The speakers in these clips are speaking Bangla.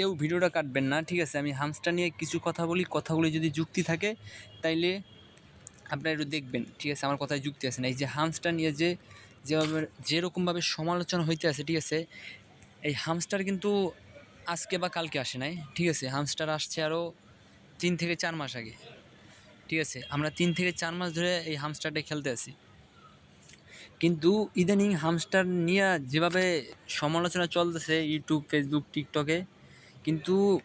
কেউ ভিডিওটা কাটবেন না, ঠিক আছে? আমি হামস্টার নিয়ে কিছু কথা বলি, কথাগুলি যদি যুক্তি থাকে, তাইলে আপনারা একটু দেখবেন, ঠিক আছে? আমার কথায় যুক্তি আছে না। এই যে হামস্টার নিয়ে যে যেভাবে, যেরকমভাবে সমালোচনা হইতে আছে, ঠিক আছে? এই হামস্টার কিন্তু আজকে বা কালকে আসে নাই, ঠিক আছে? হামস্টার আসছে আরও তিন থেকে চার মাস আগে, ঠিক আছে? আমরা তিন থেকে চার মাস ধরে এই হামস্টারটা খেলতে আছি। কিন্তু ইদানিং হামস্টার নিয়ে যেভাবে সমালোচনা চলতেছে ইউটিউব ফেসবুক টিকটকে কিন্তু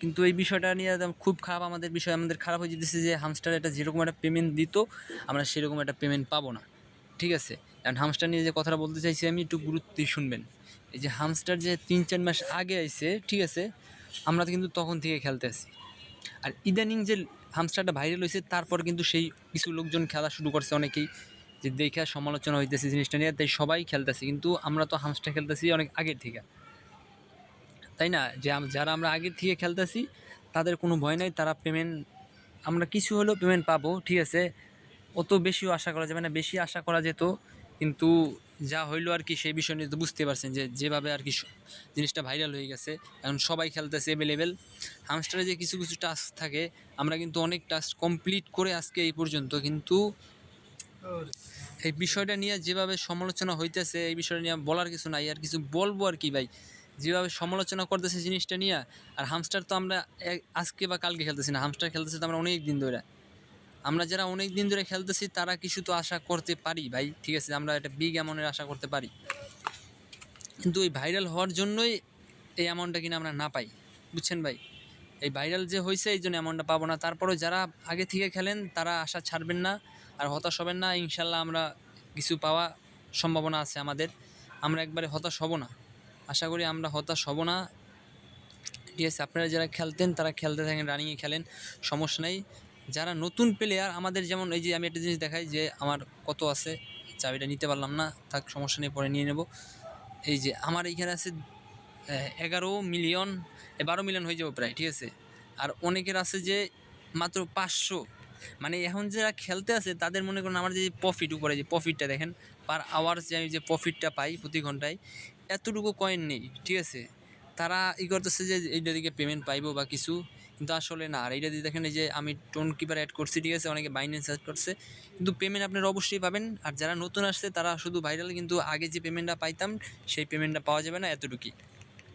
কিন্তু এই বিষয়টা নিয়ে একদম খুব খারাপ, আমাদের বিষয় আমাদের খারাপ হয়ে যেতেছে যে হামস্টার এটা যেরকম একটা পেমেন্ট দিত, আমরা সেরকম একটা পেমেন্ট পাবো না। ঠিক আছে? কারণ হামস্টার নিয়ে যে কথাটা বলতে চাইছি আমি, একটু গুরুত্ব দিয়ে শুনবেন। এই যে হামস্টার যে তিন চার মাস আগে আইছে, ঠিক আছে? আমরা তো কিন্তু তখন থেকে খেলতে আছি। আর ইদানিং যে হামস্টারটা ভাইরাল হয়েছে তারপর কিন্তু সেই কিছু লোকজন খেলা শুরু করছে অনেকেই, যে দেখে সমালোচনা হইতেছে জিনিসটা নিয়ে, তাই সবাই খেলতেছে। কিন্তু আমরা তো হামস্টার খেলতেছি অনেক আগের থেকে। তাই না? যে যারা আমরা আগের থেকে খেলতেছি, তাদের কোনো ভয় নাই, তারা পেমেন্ট আমরা কিছু হলেও পেমেন্ট পাবো, ঠিক আছে? অত বেশিও আশা করা যাবে না, বেশি আশা করা যেত, কিন্তু যা হইল আর কি, সেই বিষয় নিয়ে তো বুঝতে পারছেন যে যেভাবে আর কি জিনিসটা ভাইরাল হয়ে গেছে। এখন সবাই খেলতেছে অ্যাভেলেবেল হামস্টারে যে কিছু কিছু টাস্ক থাকে, আমরা কিন্তু অনেক টাস্ক কমপ্লিট করে আজকে এই পর্যন্ত, কিন্তু এই বিষয়টা নিয়ে যেভাবে সমালোচনা হইতেছে, এই বিষয়টা নিয়ে বলার কিছু নাই, আর কিছু বলব আর কি ভাই। যেভাবে সমালোচনা করতেছে জিনিসটা নিয়ে, আর হামস্টার তো আমরা আজকে বা কালকে খেলতেছি না হামস্টার খেলতেছি তো আমরা অনেক দিন ধরে। আমরা যারা অনেক দিন ধরে খেলতেছি, তারা কিছু তো আশা করতে পারি, ভাই, ঠিক আছে, আমরা একটা বিগ অ্যামাউন্টের আশা করতে পারি। কিন্তু এই ভাইরাল হওয়ার জন্যই এই অ্যামাউন্টটা কিনা আমরা না পাই, বুঝছেন ভাই? এই ভাইরাল যে হয়েছে এই জন্য অ্যামাউন্টটা পাবো না। তারপরেও যারা আগে থেকে খেলেন, তারা আশা ছাড়বেন না, আর হতাশ হবেন না। ইনশাল্লাহ আমরা কিছু পাওয়া সম্ভাবনা আছে আমাদের। আমরা একবারে হতাশ হব না। আশা করি আমরা হতাশ হব না। ঠিক আছে, আপনারা যারা খেলতেন, তারা খেলতে থাকেন রানিংয়ে খেলেন, সমস্যা নেই। যারা নতুন প্লেয়ার আমাদের যেমন এই যে আমি একটা জিনিস দেখাই যে আমার কত আছে চাবিটা নিতে পারলাম না, থাক, সমস্যা নেই, পরে নিয়ে নেব। এই যে আমার এইখানে আছে এগারো মিলিয়ন বারো মিলিয়ন হয়ে যাবে প্রায়, ঠিক আছে। আর অনেকের আছে যে মাত্র পাঁচশো মানে এখন যারা খেলতে আছে তাদের মনে করেন আমার যে প্রফিট উপরে, যে প্রফিটটা দেখেন পার আওয়ার যে আমি যে প্রফিটটা পাই প্রতি ঘন্টায়, এতটুকু কয়েন নেই, ঠিক আছে? তারা ই করতেছে যে এইটা দিকে পেমেন্ট পাইবো বা কিছু, কিন্তু আসলে না। আর এইটা দিয়ে দেখেন এই যে আমি টোন কিপার অ্যাড করছি, ঠিক আছে? অনেকে বাইন্যান্স অ্যাড করছে, কিন্তু পেমেন্ট আপনারা অবশ্যই পাবেন। আর যারা নতুন আসছে, তারা শুধু ভাইরাল কিন্তু আগে যে পেমেন্টটা পাইতাম, সেই পেমেন্টটা পাওয়া যাবে না এতটুকুই।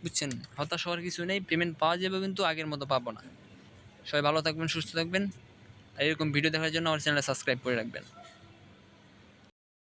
বুঝছেন? হতাশ হওয়ার কিছু নেই পেমেন্ট পাওয়া যাবে, কিন্তু আগের মতো পাবো না। সবাই ভালো থাকবেন, সুস্থ থাকবেন। আর এরকম ভিডিও দেখার জন্য আমার চ্যানেলটা সাবস্ক্রাইব করে রাখবেন।